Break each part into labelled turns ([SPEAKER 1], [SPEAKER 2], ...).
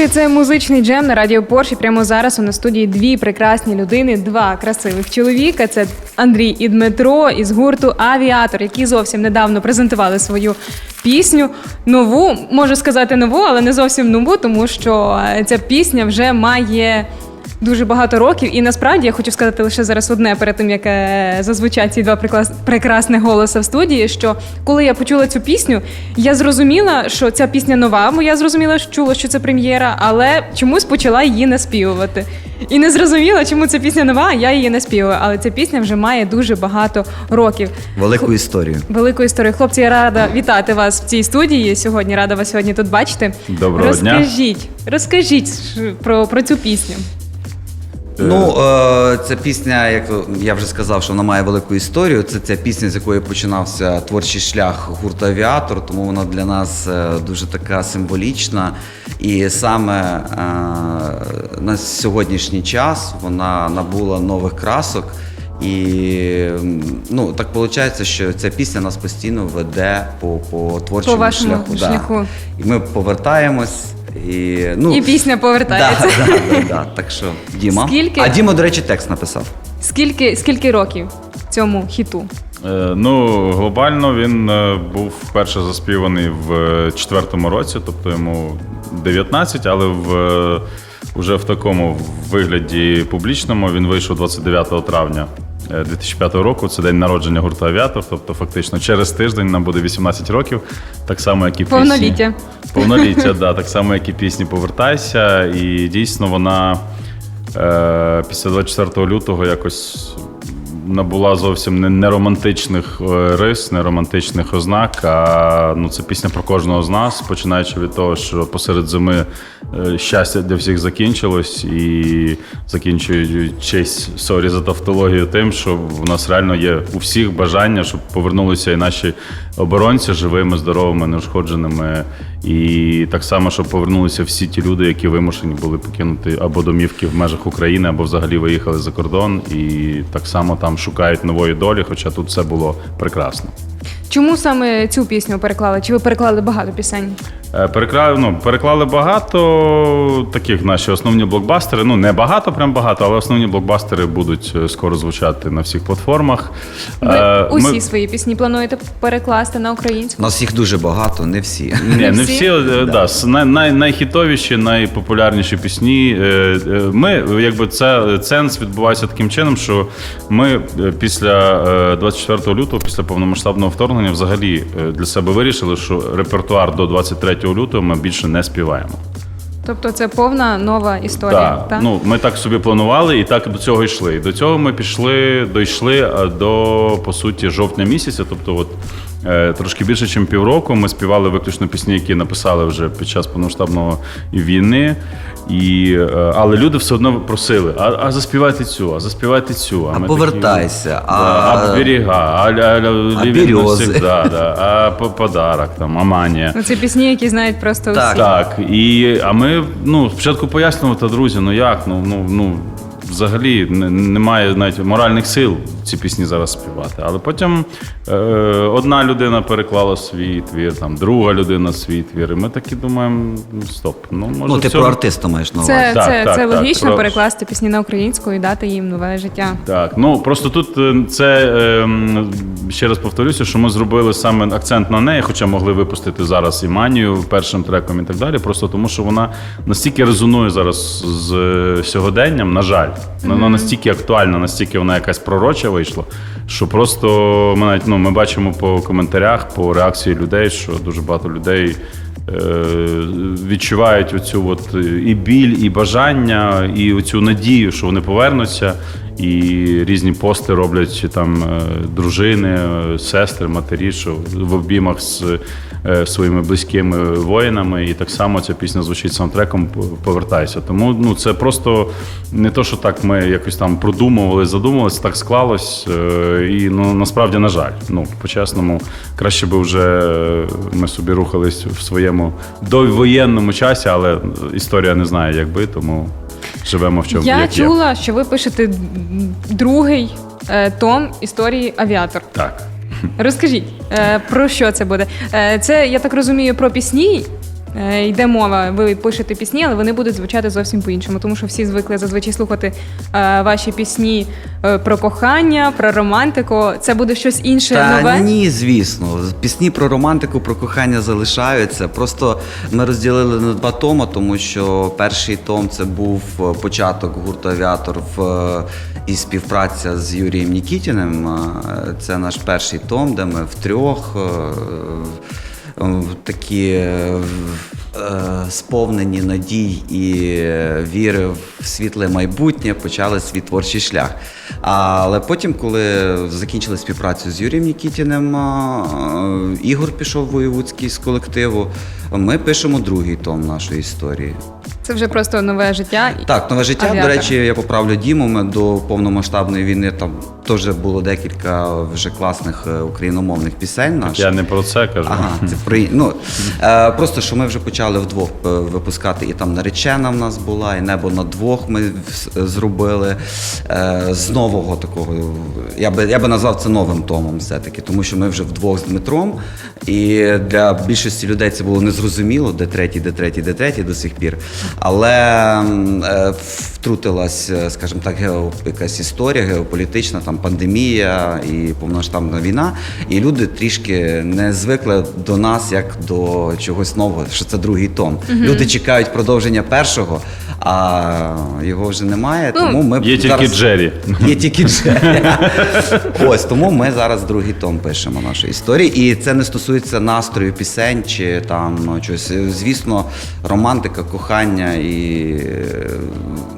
[SPEAKER 1] Друзі, це музичний джем на радіо Порші. Прямо зараз у нас студії дві прекрасні людини, два красивих чоловіка. Це Андрій і Дмитро із гурту Авіатор, які зовсім недавно презентували свою пісню. Нову, можу сказати нову, але не зовсім нову, тому що е, ця пісня вже має. Дуже багато років, і насправді я хочу сказати лише зараз одне перед тим, як е, зазвучать ці два прекрасних голоса в студії. Що коли я почула цю пісню, я зрозуміла, що ця пісня нова, бо я зрозуміла, що чула, що це прем'єра, але чомусь почала її наспівувати. І не зрозуміла, чому ця пісня нова, я її наспіваю. Але ця пісня вже має дуже багато років.
[SPEAKER 2] Велику історію.
[SPEAKER 1] Велику історію. Хлопці, я рада вітати вас в цій студії сьогодні. Рада вас сьогодні тут бачити.
[SPEAKER 3] Доброго дня.
[SPEAKER 1] розкажіть, розкажіть про, про цю пісню.
[SPEAKER 2] Ну, е, ця пісня, як я вже сказав, що вона має велику історію. Це ця пісня, з якої починався творчий шлях гурту Авіатор, тому вона для нас е, дуже така символічна. І саме е, на сьогоднішній час вона набула нових красок. І ну так виходить, що ця пісня нас постійно веде по, по творчому
[SPEAKER 1] По вашому
[SPEAKER 2] шляху. да. І ми повертаємось. І, ну,
[SPEAKER 1] І пісня повертається.
[SPEAKER 2] Да, да, да, да. Так що, Діма.
[SPEAKER 1] Скільки?
[SPEAKER 2] А Діма, до речі, текст написав.
[SPEAKER 1] Скільки, скільки років цьому хіту?
[SPEAKER 3] Е, Ну, глобально він е, був вперше заспіваний в е, четвертому році, тобто йому 19, але в, е, уже в такому вигляді публічному він вийшов 29 травня. Е, 2005 року це день народження гурту Авіатор, тобто фактично через тиждень нам буде 18 років, так само, як і пісні.
[SPEAKER 1] Повноліття.
[SPEAKER 3] Повноліття, да, так само, як і пісні Повертайся. І дійсно вона е, після 24 лютого якось набула зовсім не, не романтичних е, рис, не романтичних ознак. А ну, це пісня про кожного з нас, починаючи від того, що посеред зими е, щастя для всіх закінчилось, і закінчуючись сорі за тавтологію, тим, що в нас реально є у всіх бажання, щоб повернулися і наші оборонці живими, здоровими, неушкодженими. І так само, щоб повернулися всі ті люди, які вимушені були покинути або домівки в межах України, або взагалі виїхали за кордон, і так само там шукають нової долі, хоча тут все було прекрасно.
[SPEAKER 1] Чому саме цю пісню переклали? Чи ви переклали багато пісень?
[SPEAKER 3] Е, Перекла... Ну, переклали багато таких наші основні блокбастери. Ну, не багато, прям багато, але основні блокбастери будуть е, скоро звучати на всіх платформах.
[SPEAKER 1] Ви
[SPEAKER 3] Е,
[SPEAKER 1] усі
[SPEAKER 3] ми-
[SPEAKER 1] свої пісні плануєте перекласти на
[SPEAKER 2] У
[SPEAKER 1] українську?
[SPEAKER 2] нас їх дуже багато, не всі.
[SPEAKER 3] Ні, не
[SPEAKER 1] всі?
[SPEAKER 3] всі, е, да. най, най, найхітовіші, найпопулярніші пісні. Ми, якби це ценз відбувається таким чином, що ми після е, 24 лютого, після повномасштабного вторгнення, взагалі для себе вирішили, що репертуар до 23 лютого ми більше не співаємо.
[SPEAKER 1] Тобто це повна нова історія.
[SPEAKER 3] Так,
[SPEAKER 1] та?
[SPEAKER 3] ну ми так собі планували і так до цього йшли. І до цього ми пішли, дійшли е, до по суті жовтня місяця. Тобто, от трошки більше, ніж півроку, ми співали виключно пісні, які написали вже під час повномасштабної війни. І, е, але люди все одно просили: а, а заспівайте цю, а заспівайте цю.
[SPEAKER 2] А
[SPEAKER 3] ми
[SPEAKER 2] повертайся,
[SPEAKER 3] такі,
[SPEAKER 2] а-
[SPEAKER 3] да, а берега, а, а,
[SPEAKER 2] А
[SPEAKER 3] «Living
[SPEAKER 2] берези».
[SPEAKER 3] да, а по- подарок, там, Аманія.
[SPEAKER 1] Ну, це пісні, які знають просто
[SPEAKER 2] Так.
[SPEAKER 1] усі.
[SPEAKER 3] Так, і а ми ну спочатку пояснювали, та друзі, ну як, ну ну ну взагалі немає навіть моральних сил ці пісні зараз співати. Але потім е, одна людина переклала свій твір, там друга людина свій твір. І ми такі думаємо, ну, стоп. Ну може
[SPEAKER 2] Ну, ти
[SPEAKER 3] в цьому-
[SPEAKER 2] про артиста маєш на увазі.
[SPEAKER 1] Це,
[SPEAKER 3] Так,
[SPEAKER 1] це,
[SPEAKER 3] так,
[SPEAKER 1] це
[SPEAKER 3] так,
[SPEAKER 1] логічно
[SPEAKER 3] про-
[SPEAKER 1] перекласти пісні на українську і дати їм нове життя.
[SPEAKER 3] Так, ну просто тут е, це е, ще раз повторюся, що ми зробили саме акцент на неї, хоча могли випустити зараз і манію першим треком і так далі. Просто тому, що вона настільки резонує зараз з сьогоденням, на жаль, вона настільки актуальна, настільки вона якась пророча вийшла, що просто ми навіть ну, ми бачимо по коментарях, по реакції людей, що дуже багато людей. е, Відчувають оцю от е, і біль, і бажання, і оцю надію, що вони повернуться, і різні пости роблять там е, дружини, сестри, матері, що в обіймах з своїми близькими воїнами. І так само ця пісня звучить саундтреком Повертайся. Тому ну це просто не то, що так ми якось там продумували, задумували, це так склалось. е, І ну насправді, на жаль, ну по-чесному, краще би вже е, ми собі рухались в своєму довоєнному часі, але історія не знає, як би, тому живемо в чому.
[SPEAKER 1] Я
[SPEAKER 3] як є.
[SPEAKER 1] чула, що ви пишете другий е, том історії Авіатор.
[SPEAKER 3] Так.
[SPEAKER 1] Розкажіть, е, про що це буде? Е, це, я так розумію, про пісні, йде мова, ви пишете пісні, але вони будуть звучати зовсім по-іншому, тому що всі звикли зазвичай слухати е, ваші пісні е, про кохання, про романтику. Це буде щось інше
[SPEAKER 2] Та
[SPEAKER 1] нове.
[SPEAKER 2] ні, звісно. Пісні про романтику, про кохання залишаються. Просто ми розділили на два томи, тому що перший том це був е, початок гурту Авіатор в е, і співпраця з Юрієм Нікітіним. Е, Це наш перший том, де ми втрьох. Е, Такі е, е, сповнені надій і віри в світле майбутнє почали свій творчий шлях. Але потім, коли закінчили співпрацю з Юрієм Нікітіним, Ігор пішов воєвудський з колективу. Ми пишемо другий том нашої історії.
[SPEAKER 1] Це вже просто нове життя.
[SPEAKER 2] Так, нове життя.
[SPEAKER 1] Авіатор.
[SPEAKER 2] До речі, я поправлю Діму. Ми до повномасштабної війни там теж було декілька вже класних е, україномовних пісень наших.
[SPEAKER 3] Я не про це кажу.
[SPEAKER 2] Ага, це при ну е, просто що ми вже почали вдвох е, випускати, і там наречена в нас була, і небо на двох ми зробили е, з нового такого. Я би я би назвав це новим томом, все-таки, тому що ми вже вдвох з Дмитром. І для більшості людей це було незрозуміло, де третій, де третій, де третій до сих пір. Але е, втрутилась, е, скажімо так, гео, якась історія геополітична, там пандемія і повноштабна війна. І люди трішки не звикли до нас як до чогось нового, що це другий том. Люди чекають продовження першого, а його вже немає.
[SPEAKER 1] Ну,
[SPEAKER 2] Тому ми
[SPEAKER 3] Є тільки
[SPEAKER 2] зараз...
[SPEAKER 3] Джері.
[SPEAKER 2] Є тільки Джері. Ось тому ми зараз другий том пишемо нашої історії. І це не стосується настрою пісень чи там ну, чогось. Звісно, романтика, кохання і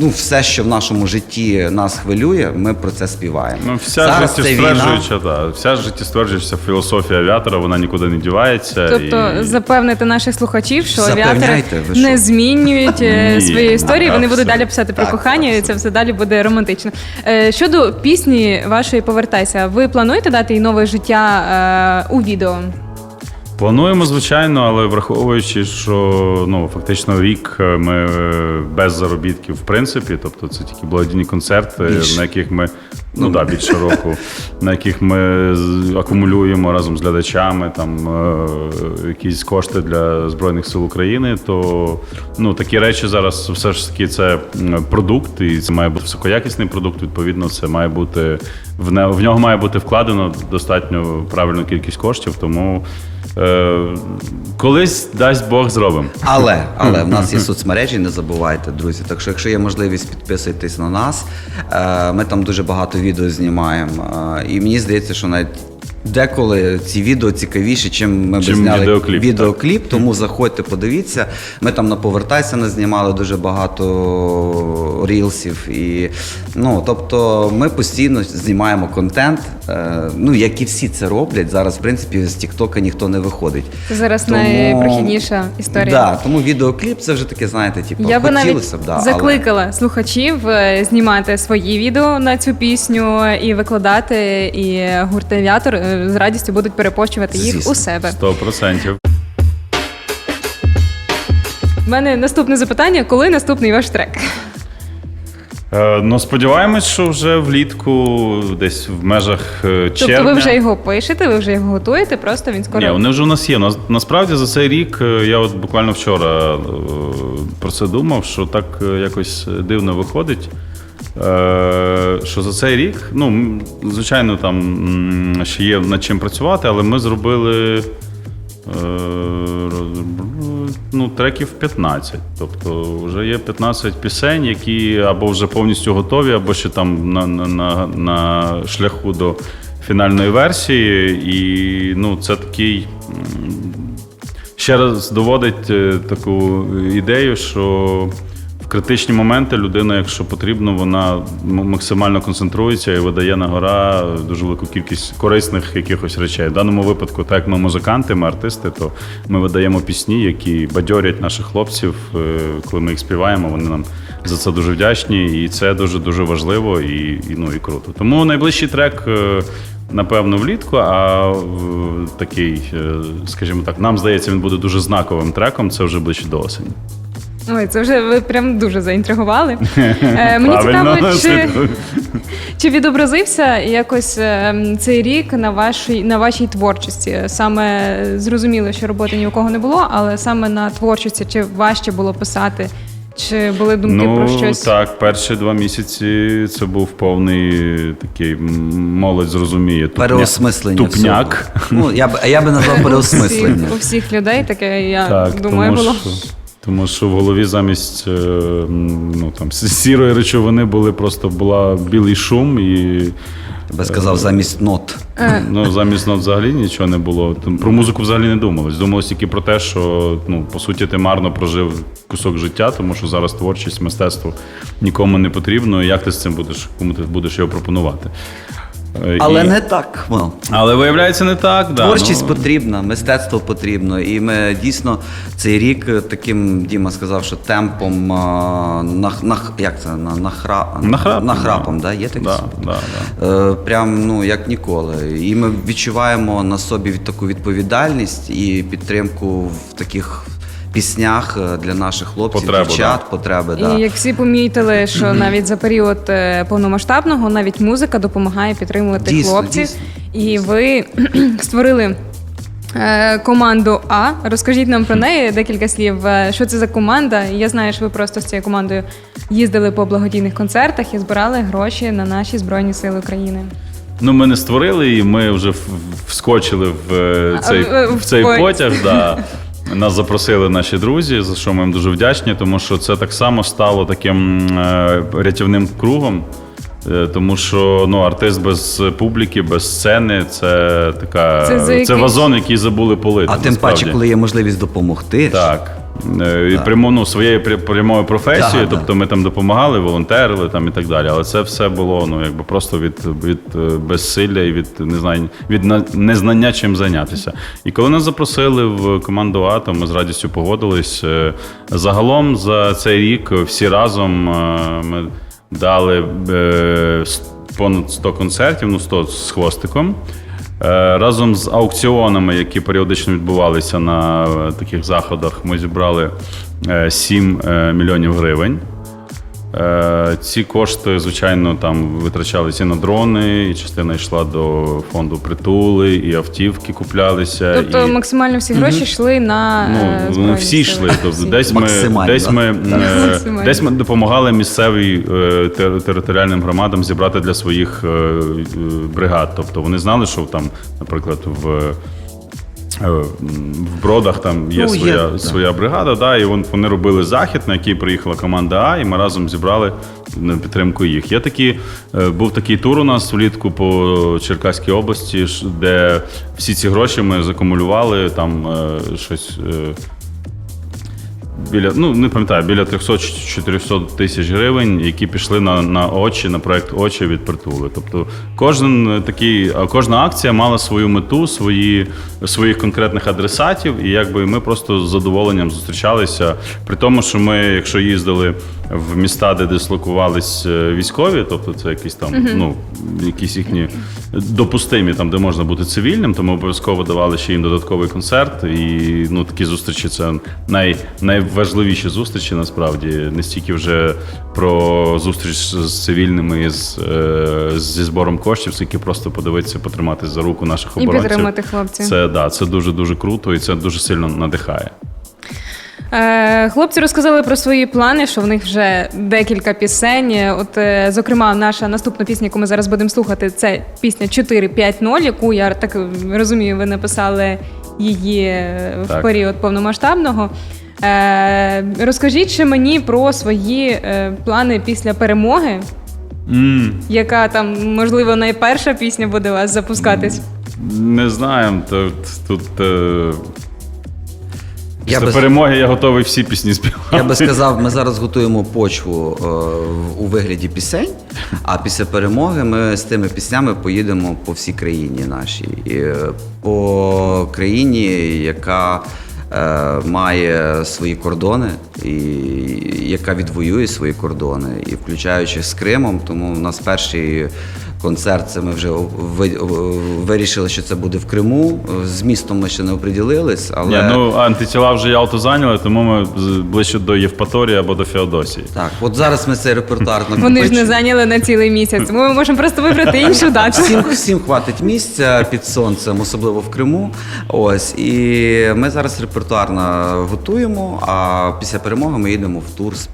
[SPEAKER 2] ну, все, що в нашому житті нас хвилює, ми про це співаємо.
[SPEAKER 3] Ну, вся
[SPEAKER 2] зараз це війна.
[SPEAKER 3] життєстверджуюча, та, вся життєстверджуюча філософія авіатора, вона нікуди не дівається.
[SPEAKER 1] Тобто
[SPEAKER 3] і...
[SPEAKER 1] запевнити наших слухачів, що
[SPEAKER 2] Запевняйте,
[SPEAKER 1] авіатори
[SPEAKER 2] ви що?
[SPEAKER 1] не змінюють е,
[SPEAKER 3] Ні.
[SPEAKER 1] свої історії. Вони будуть
[SPEAKER 3] Абсолютно.
[SPEAKER 1] далі писати про
[SPEAKER 2] Так,
[SPEAKER 1] кохання, і це все далі буде романтично. Е, Щодо пісні вашої повертайся, ви плануєте дати їй нове життя е, у відео?
[SPEAKER 3] Плануємо, звичайно, але враховуючи, що ну фактично рік е, ми е, без заробітків, в принципі, тобто це тільки благодійні концерти,
[SPEAKER 2] Більше.
[SPEAKER 3] на яких ми ну да, більше року, на яких ми акумулюємо разом з глядачами там е, якісь кошти для збройних сил України. То ну такі речі зараз все ж таки це продукт, і це має бути високоякісний продукт. Відповідно, це має бути в нього має бути вкладено достатньо правильну кількість коштів, тому. Е, колись дасть Бог зробимо.
[SPEAKER 2] Але, але в нас є соцмережі, не забувайте, друзі. Так що, якщо є можливість, підписуйтесь на нас. Е, Ми там дуже багато відео знімаємо. Е, І мені здається, що навіть деколи ці відео цікавіші, чим ми б
[SPEAKER 3] Чим
[SPEAKER 2] зняли
[SPEAKER 3] відеокліп,
[SPEAKER 2] відеокліп. Тому заходьте, подивіться. Ми там на повертайся назнімали дуже багато рілсів. І, ну, тобто ми постійно знімаємо контент. Е, Ну, як і всі це роблять. Зараз, в принципі, з Тіктока ніхто не виходить.
[SPEAKER 1] Це зараз
[SPEAKER 2] Тому-
[SPEAKER 1] найпрохідніша історія.
[SPEAKER 2] Да, тому відеокліп це вже таке, знаєте, типу,
[SPEAKER 1] Я би навіть
[SPEAKER 2] хотілося б, да,
[SPEAKER 1] закликала слухачів е, знімати свої відео на цю пісню і викладати. І гурт «Авіатор» е, з радістю будуть перепощувати їх
[SPEAKER 2] Звісно.
[SPEAKER 1] у себе.
[SPEAKER 3] Сто процентів.
[SPEAKER 1] У мене наступне запитання: коли наступний ваш трек?
[SPEAKER 3] Е, ну, сподіваємось, що вже влітку, десь в межах е, червня.
[SPEAKER 1] Тобто ви вже його пишете, ви вже його готуєте, просто він скоро.
[SPEAKER 3] Ні, вони вже у нас є. Нас- Насправді за цей рік е, я от буквально вчора е, про це думав, що так е, якось дивно виходить. Е, Що за цей рік, ну, звичайно, там ще є над чим працювати, але ми зробили е, ну, треків 15. Тобто вже є 15 пісень, які або вже повністю готові, або ще там на, на, на, шляху до фінальної версії. І ну, це такий. Ще раз доводить е, таку ідею, що критичні моменти людина, якщо потрібно, вона максимально концентрується і видає на гора дуже велику кількість корисних якихось речей. В даному випадку, так як ми музиканти, ми артисти, то ми видаємо пісні, які бадьорять наших хлопців, е, коли ми їх співаємо. Вони нам за це дуже вдячні, і це дуже дуже важливо і, і, ну, і круто. Тому найближчий трек. е, Напевно, влітку, а такий, е, скажімо так, нам здається, він буде дуже знаковим треком. Це вже ближче до осені.
[SPEAKER 1] Ой, це вже ви прям дуже заінтригували. Е, Мені
[SPEAKER 3] Правильно.
[SPEAKER 1] цікаво, чи, чи відобразився якось е, цей рік на вашій на вашій творчості? Саме зрозуміло, що роботи ні у кого не було, але саме на творчості чи важче було писати? Чи були думки
[SPEAKER 3] ну,
[SPEAKER 1] про щось?
[SPEAKER 3] так, перші два місяці це був повний такий м, молодь зрозуміє. Тупня,
[SPEAKER 2] Переосмислення.
[SPEAKER 3] Тупняк.
[SPEAKER 2] всього. Ну, я б, я би назвав
[SPEAKER 1] У
[SPEAKER 2] переосмислення.
[SPEAKER 1] всіх, у всіх людей таке, я
[SPEAKER 3] Так,
[SPEAKER 1] думаю,
[SPEAKER 3] тому
[SPEAKER 1] було.
[SPEAKER 3] що, тому що в голові замість е, ну, там, сірої речовини були просто була білий шум і.
[SPEAKER 2] Я би сказав, замість нот.
[SPEAKER 1] Е.
[SPEAKER 3] Ну, замість нот взагалі нічого не було. Про музику взагалі не думалось. Думалось тільки про те, що ну, по суті ти марно прожив кусок життя, тому що зараз творчість, мистецтво нікому не потрібно. І як ти з цим будеш, кому ти будеш його пропонувати? Е,
[SPEAKER 2] Але
[SPEAKER 3] і-
[SPEAKER 2] не так. Ну,
[SPEAKER 3] Але виявляється не так. Да,
[SPEAKER 2] Творчість
[SPEAKER 3] ну,
[SPEAKER 2] потрібна, мистецтво потрібно. І ми дійсно цей рік е, таким Діма сказав, що темпом а, нах, нах, як це на нахра,
[SPEAKER 3] Нахрапом,
[SPEAKER 2] нахрапом,
[SPEAKER 3] да.
[SPEAKER 2] да. є таке
[SPEAKER 3] Да,
[SPEAKER 2] слово?
[SPEAKER 3] да,
[SPEAKER 2] Е, Прям ну як ніколи. І ми відчуваємо на собі від- таку відповідальність і підтримку в таких піснях е, для наших хлопців,
[SPEAKER 3] Потребу,
[SPEAKER 2] дівчат, потреби. Да.
[SPEAKER 1] І як всі помітили, що навіть за період е, повномасштабного навіть музика допомагає підтримувати
[SPEAKER 2] Дійсно,
[SPEAKER 1] хлопців.
[SPEAKER 2] дійсно.
[SPEAKER 1] І ви створили е, команду А. Розкажіть нам про неї декілька слів. Е, Що це за команда? Я знаю, що ви просто з цією командою їздили по благодійних концертах і збирали гроші на наші збройні сили України.
[SPEAKER 3] Ну, ми не створили її, ми вже в- вскочили в е, цей,
[SPEAKER 1] в-
[SPEAKER 3] в цей
[SPEAKER 1] в потяг.
[SPEAKER 3] Да. Нас запросили наші друзі, за що ми їм дуже вдячні, тому що це так само стало таким е, рятівним кругом. Е, Тому що ну, артист без публіки, без сцени це така
[SPEAKER 1] Це
[SPEAKER 3] це, вазон, який забули полити.
[SPEAKER 2] А тим паче, коли є можливість допомогти.
[SPEAKER 3] Так. Е, І прямо ну, своєю пря- прямою професією, тобто ми там допомагали, волонтерили там і так далі. Але це все було ну, якби просто від, від е, безсилля і від незнання, від на- незнання чим зайнятися. І коли нас запросили в команду А, то ми з радістю погодились. Е, Загалом за цей рік всі разом ми дали понад 100 концертів, ну 100 з хвостиком. Е, Разом з аукціонами, які періодично відбувалися на е, таких заходах, ми зібрали е, 7 е, мільйонів гривень. Е, Ці кошти, звичайно, там витрачалися і на дрони, і частина йшла до фонду притули, і автівки куплялися.
[SPEAKER 1] Тобто
[SPEAKER 3] і...
[SPEAKER 1] максимально всі гроші йшли на
[SPEAKER 3] Ну,
[SPEAKER 1] збройні
[SPEAKER 3] всі йшли. Тобто, десь ми, десь, ми, е, десь ми допомагали місцевій е, територіальним громадам зібрати для своїх бригад. Тобто вони знали, що там, наприклад, в. Е, В бродах там є
[SPEAKER 2] Ну,
[SPEAKER 3] своя,
[SPEAKER 2] є.
[SPEAKER 3] своя бригада, да, і вон- вони робили захід, на який приїхала команда А, і ми разом зібрали на підтримку їх. Є такі, е, був такий тур у нас влітку по Черкаській області, де всі ці гроші ми закумулювали, там е, щось. Біля, ну не пам'ятаю, біля 300-400 тисяч гривень, які пішли на, на очі, на проект очі від притули. Тобто кожен такий, кожна акція мала свою мету, свої, своїх конкретних адресатів, і якби ми просто з задоволенням зустрічалися. При тому, що ми, якщо їздили в міста, де дислокувались е, військові, тобто це якісь там, ну, якісь їхні допустимі, там, де можна бути цивільним, то ми обов'язково давали ще їм додатковий концерт. І ну, такі зустрічі це най, найважливіші зустрічі насправді. Не стільки вже про зустріч з цивільними з, е, зі збором коштів, скільки просто подивитися, потриматися за руку наших
[SPEAKER 1] І підтримати хлопців.
[SPEAKER 3] Це да, це дуже дуже круто і це дуже сильно надихає.
[SPEAKER 1] Е, Хлопці розказали про свої плани, що в них вже декілька пісень. От, е, зокрема, наша наступна пісня, яку ми зараз будемо слухати, це пісня 450, яку я так розумію, ви написали її е, в
[SPEAKER 3] Так.
[SPEAKER 1] період повномасштабного. Е, Розкажіть ще мені про свої е, плани після перемоги,
[SPEAKER 3] м
[SPEAKER 1] яка там, можливо, найперша пісня буде у вас запускатись.
[SPEAKER 3] Не знаємо. Тут, тут е, після
[SPEAKER 2] би-
[SPEAKER 3] перемоги я готовий всі пісні співати.
[SPEAKER 2] Я би сказав, ми зараз готуємо почву е, у вигляді пісень, а після перемоги ми з тими піснями поїдемо по всій країні нашій. І, е, по країні, яка е, має свої кордони, і яка відвоює свої кордони, і включаючи з Кримом, тому у нас перший концерт. Це ми вже ви- вирішили, що це буде в Криму. З містом ми ще не оприділились, але
[SPEAKER 3] Ні, ну антитіла вже Ялту зайняли, тому ми з- ближче до Євпаторії або до Феодосії.
[SPEAKER 2] так, от зараз ми цей репертуар на
[SPEAKER 1] Вони ж не зайняли на цілий місяць. Ми можемо просто вибрати іншу дату.
[SPEAKER 2] Всім, всім хватить місця під сонцем, особливо в Криму. Ось і ми зараз репертуарно готуємо. А після перемоги ми їдемо в тур з,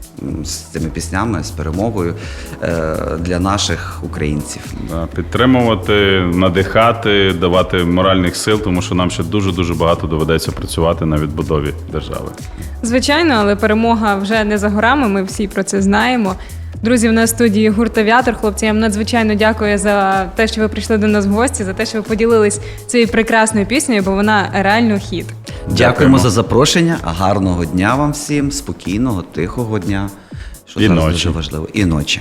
[SPEAKER 2] з цими піснями, з перемогою е, для наших українців.
[SPEAKER 3] Да, підтримувати, надихати, давати моральних сил, тому що нам ще дуже дуже багато доведеться працювати на відбудові держави.
[SPEAKER 1] Звичайно, але перемога вже не за горами. Ми всі про це знаємо. Друзі, в нас в студії гурт «Авіатор». Хлопці, я вам надзвичайно дякую за те, що ви прийшли до нас в гості, за те, що ви поділились цією прекрасною піснею, бо вона реально хіт.
[SPEAKER 2] Дякуємо,
[SPEAKER 3] Дякуємо.
[SPEAKER 2] за запрошення. Гарного дня вам всім, спокійного, тихого дня. Що
[SPEAKER 3] І
[SPEAKER 2] зараз
[SPEAKER 3] ночі.
[SPEAKER 2] дуже важливо. І ночі.